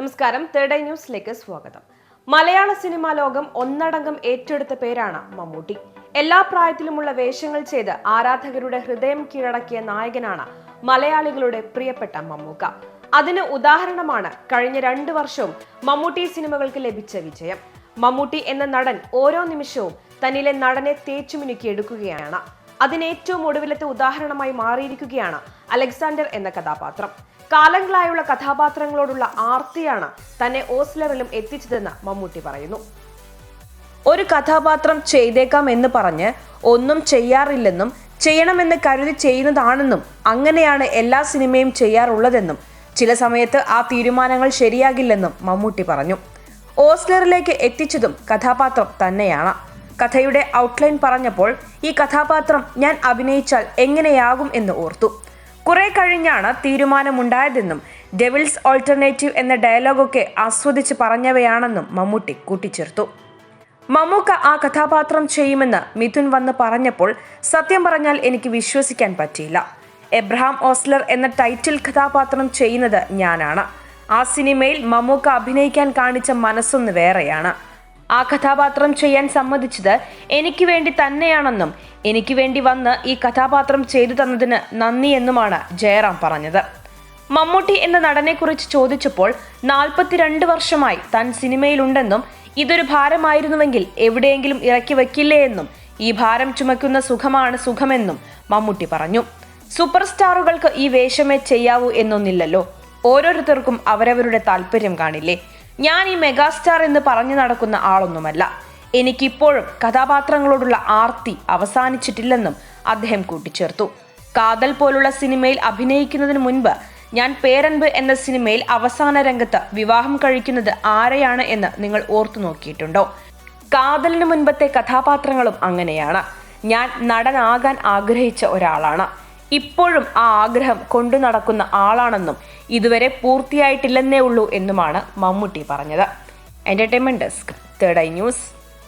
നമസ്കാരം. Third eye ന്യൂസിലേക്ക് സ്വാഗതം. മലയാള സിനിമാ ലോകം ഒന്നടങ്കം ഏറ്റെടുത്ത പേരാണ് മമ്മൂട്ടി. എല്ലാ പ്രായത്തിലുമുള്ള വേഷങ്ങൾ ചെയ്ത് ആരാധകരുടെ ഹൃദയം കീഴടക്കിയ നായകനാണ് മലയാളികളുടെ പ്രിയപ്പെട്ട മമ്മൂക്ക. അതിന് ഉദാഹരണമാണ് കഴിഞ്ഞ രണ്ടു വർഷവും മമ്മൂട്ടി സിനിമകൾക്ക് ലഭിച്ച വിജയം. മമ്മൂട്ടി എന്ന നടൻ ഓരോ നിമിഷവും തന്നിലെ നടനെ തേച്ചുമിനുക്കി എടുക്കുകയാണ് അതിന് ഏറ്റവും ഒടുവിലത്തെ ഉദാഹരണമായി മാറിയിരിക്കുകയാണ് അലക്സാണ്ടർ എന്ന കഥാപാത്രം. കാലങ്ങളായുള്ള കഥാപാത്രങ്ങളോടുള്ള ആർത്തിയാണ് തന്നെ ഓസ്ലറിലും എത്തിച്ചതെന്ന് മമ്മൂട്ടി പറയുന്നു. ഒരു കഥാപാത്രം ചെയ്തേക്കാം എന്ന് പറഞ്ഞ് ഒന്നും ചെയ്യാറില്ലെന്നും ചെയ്യണമെന്ന് കരുതി ചെയ്യുന്നതാണെന്നും അങ്ങനെയാണ് എല്ലാ സിനിമയും ചെയ്യാറുള്ളതെന്നും ചില സമയത്ത് ആ തീരുമാനങ്ങൾ ശരിയാകില്ലെന്നും മമ്മൂട്ടി പറഞ്ഞു. ഓസ്ലറിലേക്ക് എത്തിച്ചതും കഥാപാത്രം തന്നെയാണ്. കഥയുടെ ഔട്ട്ലൈൻ പറഞ്ഞപ്പോൾ ഈ കഥാപാത്രം ഞാൻ അഭിനയിച്ചാൽ എങ്ങനെയാകും എന്ന് ഓർത്തു. കുറെ കഴിഞ്ഞാണ് തീരുമാനമുണ്ടായതെന്നും ഡെവിൾസ് ഓൾട്ടർനേറ്റീവ് എന്ന ഡയലോഗൊക്കെ ആസ്വദിച്ച് പറഞ്ഞവയാണെന്നും മമ്മൂട്ടി കൂട്ടിച്ചേർത്തു. മമ്മൂക്ക ആ കഥാപാത്രം ചെയ്യുമെന്ന് മിഥുൻ വന്ന് പറഞ്ഞപ്പോൾ സത്യം പറഞ്ഞാൽ എനിക്ക് വിശ്വസിക്കാൻ പറ്റിയില്ല. എബ്രഹാം ഓസ്ലർ എന്ന ടൈറ്റിൽ കഥാപാത്രം ചെയ്യുന്നത് ഞാനാണ്. ആ സിനിമയിൽ മമ്മൂക്ക അഭിനയിക്കാൻ കാണിച്ച മനസ്സൊന്ന് വേറെയാണ്. ആ കഥാപാത്രം ചെയ്യാൻ സമ്മതിച്ചത് എനിക്ക് വേണ്ടി തന്നെയാണെന്നും എനിക്ക് വേണ്ടി വന്ന് ഈ കഥാപാത്രം ചെയ്തു തന്നതിന് നന്ദിയെന്നുമാണ് ജയറാം പറഞ്ഞത്. മമ്മൂട്ടി എന്ന നടനെക്കുറിച്ച് ചോദിച്ചപ്പോൾ നാൽപ്പത്തിരണ്ട് വർഷമായി താൻ സിനിമയിലുണ്ടെന്നും ഇതൊരു ഭാരമായിരുന്നുവെങ്കിൽ എവിടെയെങ്കിലും ഇറക്കി വയ്ക്കില്ലേ എന്നും ഈ ഭാരം ചുമക്കുന്ന സുഖമാണ് സുഖമെന്നും മമ്മൂട്ടി പറഞ്ഞു. സൂപ്പർ സ്റ്റാറുകൾക്ക് ഈ വേഷമേ ചെയ്യാവൂ എന്നൊന്നില്ലല്ലോ. ഓരോരുത്തർക്കും അവരവരുടെ താല്പര്യം കാണില്ലേ? ഞാൻ ഈ മെഗാസ്റ്റാർ എന്ന് പറഞ്ഞു നടക്കുന്ന ആളൊന്നുമല്ല. എനിക്കിപ്പോഴും കഥാപാത്രങ്ങളോടുള്ള ആർത്തി അവസാനിച്ചിട്ടില്ലെന്നും അദ്ദേഹം കൂട്ടിച്ചേർത്തു. കാതൽ പോലുള്ള സിനിമയിൽ അഭിനയിക്കുന്നതിന് മുൻപ് ഞാൻ പേരൻപ് എന്ന സിനിമയിൽ അവസാന രംഗത്ത് വിവാഹം കഴിക്കുന്നത് ആരെയാണ് എന്ന് നിങ്ങൾ ഓർത്തു നോക്കിയിട്ടുണ്ടോ? കാതലിന് മുൻപത്തെ കഥാപാത്രങ്ങളും അങ്ങനെയാണ്. ഞാൻ നടനാകാൻ ആഗ്രഹിച്ച ഒരാളാണ്. ഇപ്പോഴും ആ ആഗ്രഹം കൊണ്ടു നടക്കുന്ന ആളാണെന്നും ഇതുവരെ പൂർത്തിയായിട്ടില്ലെന്നേ ഉള്ളൂ എന്നുമാണ് മമ്മൂട്ടി പറഞ്ഞത്. Entertainment desk third eye news